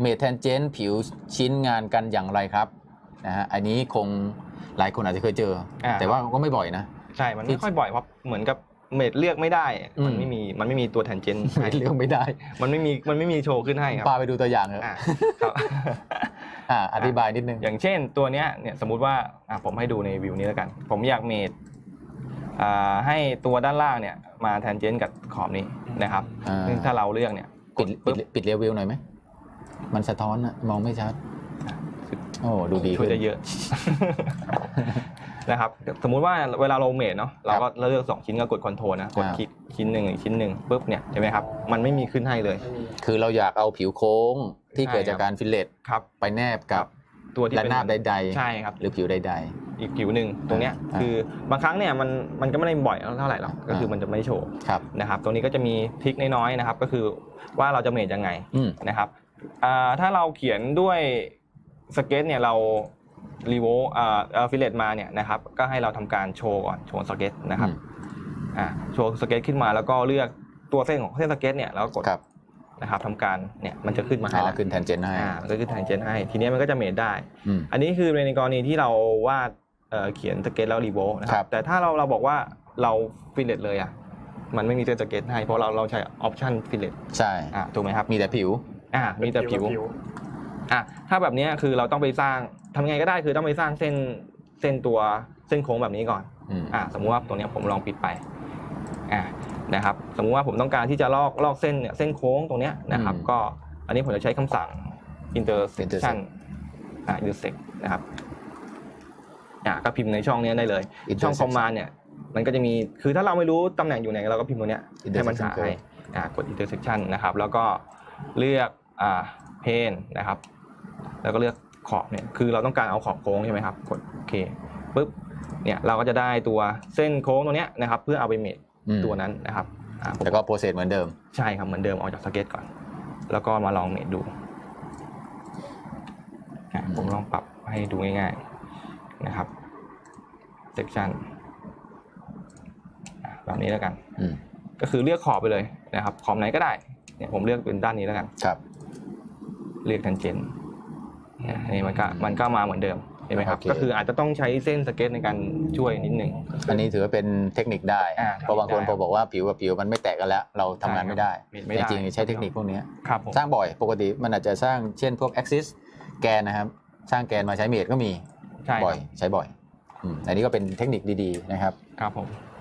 เมทแทนเจนผิวชิ้นงานกันอย่างไรครับนะฮะอันนี้คงหลายคนอาจจะเคยเจอ อ่า แต่ว่าก็ไม่บ่อยนะ ใช่ มันไม่ค่อยบ่อยเพราะเหมือนกับเมดเลือกไม่ได้อืมมันไม่มีมันไม่มีตัวแทนเจนไม่เลือกไม่ได้มันไม่มีมันไม่มีโชว์ขึ้นให้ครับพาไปดูตัวอย่างเถอะอ่าครับ อ่าอธิบายนิดนึง อย่างเช่นตัวเนี้ยเนี่ยสมมุติว่าอะผมให้ดูในวิวนี้แล้วกัน ผมอยากเมดอ่าให้ตัวด้านล่างเนี่ยมาแทนเจนกับขอบนี้นะครับอ่า ซึ่งถ้าเราเลือกเนี่ยปิดปิปึ๊ดบปิดเลเวลหน่อยไหม มันสะท้อนอะมองไม่ชัด โอ้ดูดีช่วยขึ้นได้เยอะ นะครับ สมมุติว่าเวลาเราเมดเนาะเราก็เลือกสองชิ้นก็กดคอนโทรลนะกดอ่าคลิกชิ้นหนึ่งอีกชิ้นหนึ่งปุ๊บเนี่ยเห็นไหมครับมันไม่มีขึ้นให้เลย คือเราอยากเอาผิวโค้งที่ใช่เกิดจากครับการฟิลเลตครับไปแนบกับตัวที่ระเป็นนาบใดใช่ครับๆหรือผิวใดอีกผิวหนึ่งตรงเนี้ยอ่าคือบางครั้งเนี่ยมันมันก็ไม่ได้บ่อยเท่าไหร่หรอกก็คือมันจะไม่โชว์ๆครับนะครับตรงนี้ก็จะมีทริคน้อยๆนะครับ ก็คือว่าเราจะเมดยังไงอืมนะครับอ่า ถ้าเราเขียนด้วยสเก็ตเนี่ยเรารีโวอ่าฟิเลตมาเนี่ยนะครับก็ให้เราทำการโชว์ก่อนโชว์สเก็ตนะครับอ่าโชว์สเก็ตขึ้นมาแล้วก็เลือกตัวเส้นของเส้นสเก็ตเนี่ยแล้วก็กดครับนะครับทำการเนี่ยมันจะขึ้นมาให้อ๋อแล้วขึ้นแทนเจนให้อ่ามันก็ขึ้นแทนเจนให้ ทีเนี้ยมันก็จะเมดได้อืมอันนี้คือในกรณีที่เราวาดเอ่อเขียนสเก็ตแล้วรีโวนะคครัรับบแต่ถ้าเราเราบอกว่าเราฟิลเลตเลยอะมันไม่มีเส้นสเก็ตให้เพราะเราเราใช้ออปชันฟิลเลตใช่อ่าถูกไหมครับมีแต่ผิว อ่ามีแต่ผิวอะถ้าแบบเนี้ยคือเราต้องไปสร้างทำยังไงก็ได้คือต้องไปสร้างเส้นเส้นตัวเส้นโค้งแบบนี้ก่อนอืมอ่าสมมุติว่าตรงเนี้ยผมลองปิดไปอ่านะครับ สมมุติว่าผมต้องการที่จะลอกลอกเส้นเนี่ยเส้นโค้งตรงเนี้ยนะครับอืมก็อันนี้ผมจะใช้คำสั่ง intersection intersect อ่า intersect นะครับอ่าก็พิมพ์ในช่องเนี้ยได้เลย ช่อง Intersection command เนี่ยมันก็จะมีคือถ้าเราไม่รู้ตำแหน่งอยู่ไหนเราก็พิมพ์ตรงเนี้ยให้มันหา Intersection ให้อ่ากด intersection นะครับ แล้วก็เลือก อ่า pane นะครับ แล้วก็เลือกขอบเนี่ยคือเราต้องการเอาขอบโค้งใช่ไหมครับกดโอเคปุ๊บเนี่ยเราก็จะได้ตัวเส้นโค้งตรงเนี้ยนะครับ เพื่อเอาไปเมทอืมตัวนั้นนะครับอ่าผมแล้วก็โปรเซสเหมือนเดิมใช่ครับเหมือนเดิมออกจากสเก็ตก่อน แล้วก็มาลองเมทดูอะอืมผมลองปรับให้ดูง่าย ๆนะครับ section อะแบบนี้แล้วกันอืมก็คือเลือกขอบไปเลยนะครับ ขอบไหนก็ได้เนี่ยผมเลือกเป็นด้านนี้แล้วกันครับ เลือกทันเจนเนี่ยนี่มันก็มันก็มาเหมือนเดิมเห็นไหมครับ โอเค ก็คืออาจจะต้องใช้เส้นสเก็ตในการช่วยนิดหนึ่ง อันนี้ถือว่าเป็นเทคนิคได้ อ่าเพราะบางคนได้พอบอกว่าผิวกับผิวมันไม่แตกกันแล้ว เราทำงานไม่ได้ใช่ครับไม่ได้แต่จริงๆใช้เทคนิคพวกเนี้ยครับผม สร้างบ่อยปกติมันอาจจะสร้างเช่นพวก axis แกนนะครับ สร้างแกนมาใช้เมดก็มีใช่บ่อยครับใช้บ่อยอืมอันนี้ก็เป็นเทคนิคดีๆนะครับ ครับผมอ